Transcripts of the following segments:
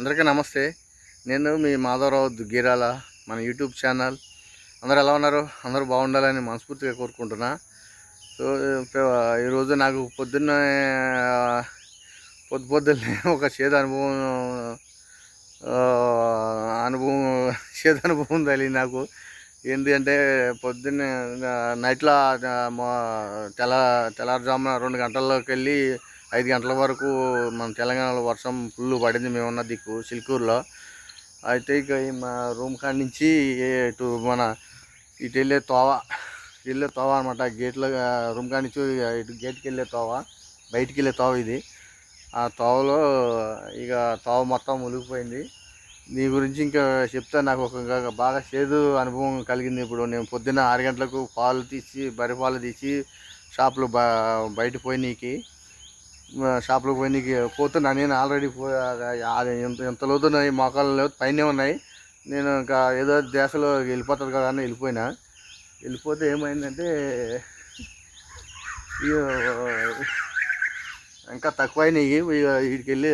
అందరికీ నమస్తే. నేను మీ మాధవరావు దుగ్గీరాల మన యూట్యూబ్ ఛానల్. అందరూ ఎలా ఉన్నారు? అందరూ బాగుండాలని మనస్ఫూర్తిగా కోరుకుంటున్నా. సో ఈరోజు నాకు పొద్దున్న పొద్దు పొద్దున్నే ఒక చేదు అనుభవం అనుభవం చేదు అనుభవం తగిలింది నాకు. ఏంటి అంటే పొద్దున్నే నైట్లో తెల్ల తెల్లారుజామున రెండు గంటల్లోకి వెళ్ళి ఐదు గంటల వరకు మన తెలంగాణలో వర్షం ఫుల్ పడింది మేము ఉన్న దిక్కు సిల్కూరులో అయితే ఇక మా రూమ్ కాడ నుంచి ఇటు మన ఇటు వెళ్ళే తోవ వెళ్ళే తోవ అనమాట గేట్లో రూమ్ కాడ నుంచి ఇటు గేట్కి వెళ్ళే తోవ బయటికి వెళ్ళే తోవ ఇది. ఆ తోవలో ఇక తోవ మొత్తం మునిగిపోయింది. నీ గురించి ఇంకా చెప్తా నాకు ఒక బాగా చేదు అనుభవం కలిగింది ఇప్పుడు. నేను పొద్దున్న ఆరు గంటలకు పాలు తీసి బరి పాలు తీసి షాప్లో బ బయట పోయినీకి షాప్లో పోయినీకి పోతున్నా. నేను ఆల్రెడీ పో ఎంత ఎంత లోతున్నాయి మోకాలు పైనే ఉన్నాయి. నేను ఇంకా ఏదో దేశంలో వెళ్ళిపోతారు కదా అని వెళ్ళిపోయినా. వెళ్ళిపోతే ఏమైందంటే ఇంకా తక్కువైనాయి. ఇక వీడికి వెళ్ళి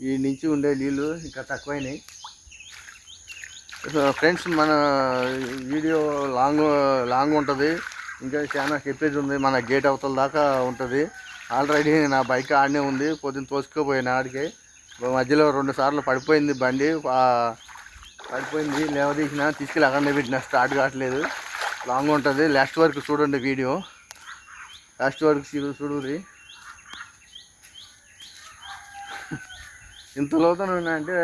ఈ నుంచి ఉండే నీళ్ళు ఇంకా తక్కువైనాయి. ఫ్రెండ్స్ మన వీడియో లాంగ్ లాంగ్ ఉంటుంది. ఇంకా చాలా చెప్పేది ఉంది. మన గేట్ అవతల దాకా ఉంటుంది. ఆల్రెడీ నా బైక్ ఆడనే ఉంది. పొద్దున్న తోసుకుపోయిన ఆడికి. మధ్యలో రెండు సార్లు పడిపోయింది బండి. పడిపోయింది. లేవదీసిన తీసుకెళ్ళి అక్కడనే పెట్టిన. స్టార్ట్ కావట్లేదు. లాంగ్ ఉంటుంది. లాస్ట్ వరకు చూడండి వీడియో. లాస్ట్ వరకు చూడు ఇంత లోతున అంటే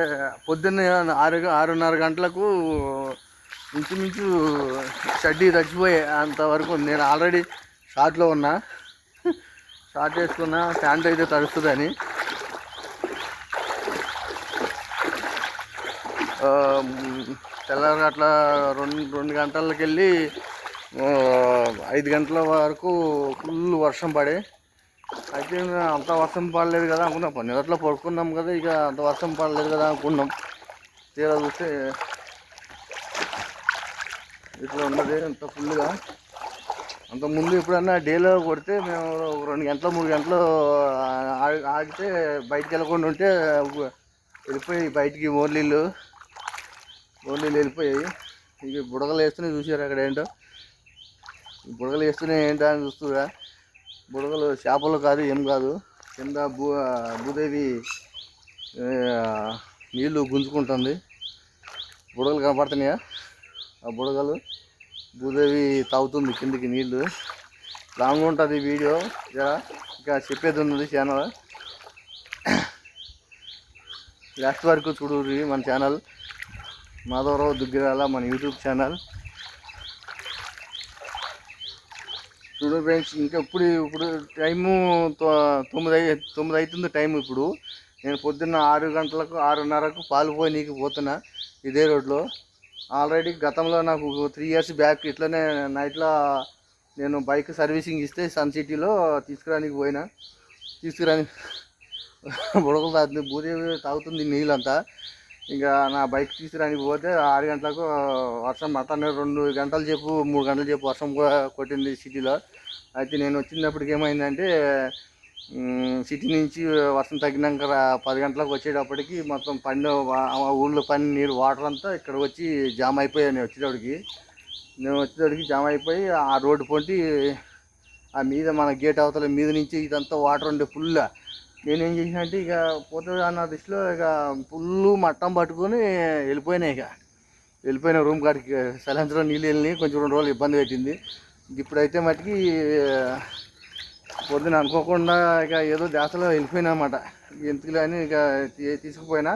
పొద్దున్నే ఆరు ఆరున్నర గంటలకు ఇంచుమించు షడ్డీ తగ్గిపోయే అంతవరకు నేను ఆల్రెడీ షార్ట్లో ఉన్నా. షార్ట్ వేసుకున్నా ప్యాంట్ అయితే తడుస్తుందని. తెల్లారి అట్లా రెండు రెండు గంటలకు వెళ్ళి ఐదు గంటల వరకు ఫుల్ వర్షం పడే అయితే అంత వర్షం పడలేదు కదా అనుకున్నాం. పని గంటలో పడుకున్నాం కదా ఇక అంత వర్షం పడలేదు కదా అనుకున్నాం. తీరా చూస్తే ఇట్లా ఉన్నది అంత ఫుల్గా అంత ముందు ఎప్పుడన్నా డేలో కొడితే మేము రెండు గంటలు మూడు గంటలు ఆగితే బయటికి వెళ్ళకుండా ఉంటే వెళ్ళిపోయి బయటికి మోర్లీళ్ళు మోర్లీళ్ళు వెళ్ళిపోయాయి. ఇక బుడగలు వేస్తున్నాయి చూసారు అక్కడ ఏంటో. బుడగలు వేస్తున్నాయి ఏంటో అని చూస్తురా బుడగలు చేపలు కాదు ఏం కాదు. కింద భూ భూదేవి నీళ్ళు గుంజుకుంటుంది. బుడగలు కనపడుతున్నాయా? ఆ బుడగలు భూదేవి తాగుతుంది కిందికి నీళ్ళు లాంగ్ ఉంటుంది వీడియో. జరా ఇంకా చెప్పేది ఉన్నది ఛానల్ లాస్ట్ వరకు చూడు మన ఛానల్ మాధవరావు దుగ్గిరాల మన యూట్యూబ్ ఛానల్ చూడు ఫ్రెండ్స్ ఇంకా ఇప్పుడు ఇప్పుడు టైము తొ- తొమ్మిది తొమ్మిది అవుతుంది టైం ఇప్పుడు. నేను పొద్దున్న ఆరు గంటలకు ఆరున్నరకు పాలు పోయి నీకు పోతున్నా ఇదే రోడ్లో. ఆల్రెడీ గతంలో నాకు త్రీ ఇయర్స్ బ్యాక్ ఇట్లనే నైట్లో నేను బైక్ సర్వీసింగ్ ఇస్తే సన్ సిటీలో తీసుకురానికి పోయినా. తీసుకురాని బుడకలు తాగుతుంది భూదేవి తాగుతుంది నీళ్ళంతా. ఇంకా నా బైక్ తీసుకురానికి పోతే ఆరు గంటలకు వర్షం పడతానే రెండు గంటలు చెప్పు మూడు గంటలు చెప్పు వర్షం కూడా కొట్టింది సిటీలో. అయితే నేను వచ్చినప్పటికి ఏమైందంటే సిటీ నుంచి వర్షం తగ్గినాక పది గంటలకు వచ్చేటప్పటికి మొత్తం పని ఊళ్ళో పని నీరు వాటర్ అంతా ఇక్కడ వచ్చి జామ్ అయిపోయాయి నేను వచ్చేటప్పటికి. నేను వచ్చేటప్పటికి జామ్ అయిపోయి ఆ రోడ్డు పొంటి ఆ మీద మన గేట్ అవతల మీద నుంచి ఇదంతా వాటర్ ఉండే ఫుల్ నేనేం చేసిన అంటే ఇక పోతుంది అన్న దృష్టిలో ఇక ఫుల్లు మట్టం పట్టుకొని వెళ్ళిపోయినాయి ఇక. వెళ్ళిపోయిన రూమ్ కాడికి సైలెన్స్లో నీళ్ళు వెళ్ళి కొంచెం రెండు రోజులు ఇబ్బంది పెట్టింది. ఇప్పుడైతే మటుకి పొద్దున అనుకోకుండా ఇక ఏదో దాసలో వెళ్ళిపోయినమాట అనమాట ఎందుకులే అని ఇక తీసుకుపోయినా.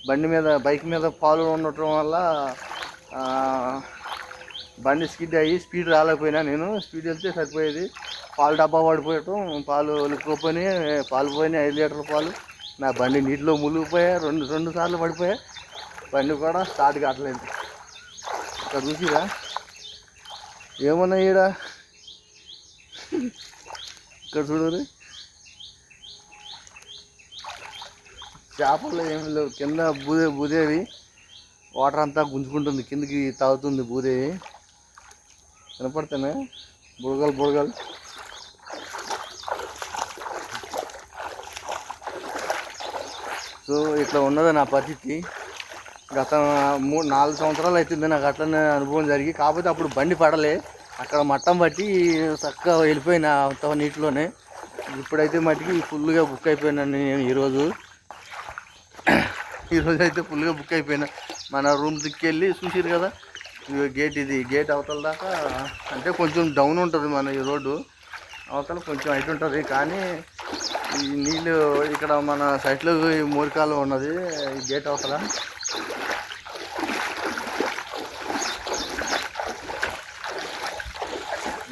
బండి మీద బైక్ మీద పాలు ఉండటం వల్ల బండి స్కిడ్ అయ్యి స్పీడ్ రాలేకపోయినా నేను. స్పీడ్ వెళ్తే సరిపోయేది. పాలు డబ్బా పడిపోయటం పాలు ఒలుక్కుపోయినాయి పాలు పోయినాయి ఐదు లీటర్ల పాలు. నా బండి నీటిలో మునిగిపోయా రెండు రెండు సార్లు పడిపోయా. బండి కూడా స్టార్ట్ కావట్లేదు. ఇక్కడ చూసిరా? ఏమన్నా ఈడ? ఇక్కడ చూడరు. చేపలు ఏమి లేవు. కింద బూదే బూదేవి. వాటర్ అంతా గుంజుకుంటుంది. కిందకి తాగుతుంది బూదేవి. కనపడుతున్నాయి బుడగలు బుడగలు. సో ఇట్లా ఉన్నది నా పరిస్థితి. గత మూడు నాలుగు సంవత్సరాలు అవుతుంది నాకు అట్లనే అనుభవం జరిగి. కాకపోతే అప్పుడు బండి పడలే. అక్కడ మట్టం పట్టి చక్కగా వెళ్ళిపోయిన అంత నీటిలోనే. ఇప్పుడైతే మట్టికి ఫుల్గా బుక్ అయిపోయినాను నేను ఈరోజు. ఈరోజు అయితే ఫుల్గా బుక్ అయిపోయినా. మన రూమ్ దిక్కెళ్ళి చూసిరు కదా. గేట్ ఇది గేట్ అవతల దాకా అంటే కొంచెం డౌన్ ఉంటుంది మన ఈ రోడ్డు. అవతల కొంచెం హైట్ ఉంటుంది కానీ ఈ నీళ్ళు ఇక్కడ మన సైట్లో ఈ మూరికాలు ఉన్నది ఈ గేట్ అవతల.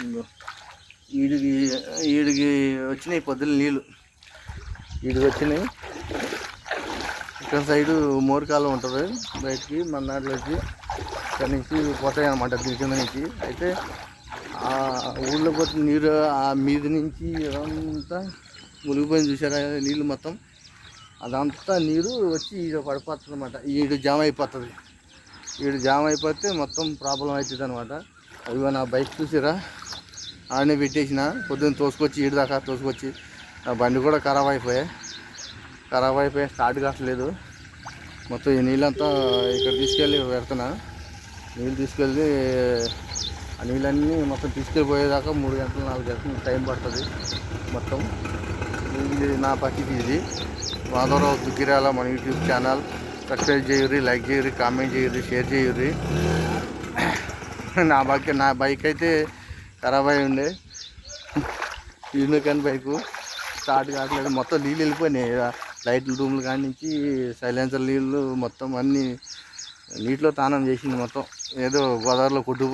ఇదిగో. ఈడికి ఈడికి వచ్చినాయి పొద్దున్న నీళ్ళు. ఈడికి వచ్చినాయి. ఇక్కడ సైడు మోరికాలు ఉంటుంది బయటికి మన దాంట్లోకి ఇక్కడ నుంచి పోతాయి అనమాట దీని కింద నుంచి. అయితే ఆ ఊళ్ళో పోతే నీరు ఆ మీద నుంచి అదంతా మునిగిపోయింది చూసారా నీళ్ళు మొత్తం. అదంతా నీరు వచ్చి ఈడ పడిపోతుంది అనమాట ఈడు జామ్ అయిపోతుంది. ఈడు జామ్ అయిపోతే మొత్తం ప్రాబ్లం అవుతుంది అనమాట అదిగో నా బైక్ చూసిరా ఆడనే పెట్టేసిన. పొద్దున్న తోసుకొచ్చి ఈడు దాకా తోసుకొచ్చి. నా బండి కూడా ఖరాబ్ అయిపోయాయి. ఖరాబ్ అయిపోయాయి స్టార్ట్ కావట్లేదు. మొత్తం ఈ నీళ్ళంతా ఇక్కడ తీసుకెళ్ళి పెడుతున్నా. నీళ్ళు తీసుకెళ్ళి ఆ నీళ్ళన్నీ మొత్తం తీసుకెళ్ళిపోయేదాకా మూడు గంటలు నాలుగు గంటలు టైం పడుతుంది మొత్తం. ఇది నా పరిస్థితి ఇది. మాధవరావు దుగ్గిరాల మన యూట్యూబ్ ఛానల్. సబ్స్క్రైబ్ చేయరు లైక్ చేయరు కామెంట్ చేయరు షేర్ చేయరు నా బైక్ నా బైక్ అయితే ఖరాబ్ అయి ఉండే. Unicorn bike? స్టార్ట్ కావట్లేదు. మొత్తం నీళ్ళు వెళ్ళిపోయినాయి. లైట్ రూమ్లు కాడి నుంచి సైలెన్సర్ నీళ్ళు మొత్తం అన్నీ నీటిలో తానం చేసింది మొత్తం. ఏదో గోదావరిలో కొట్టుకుపోయి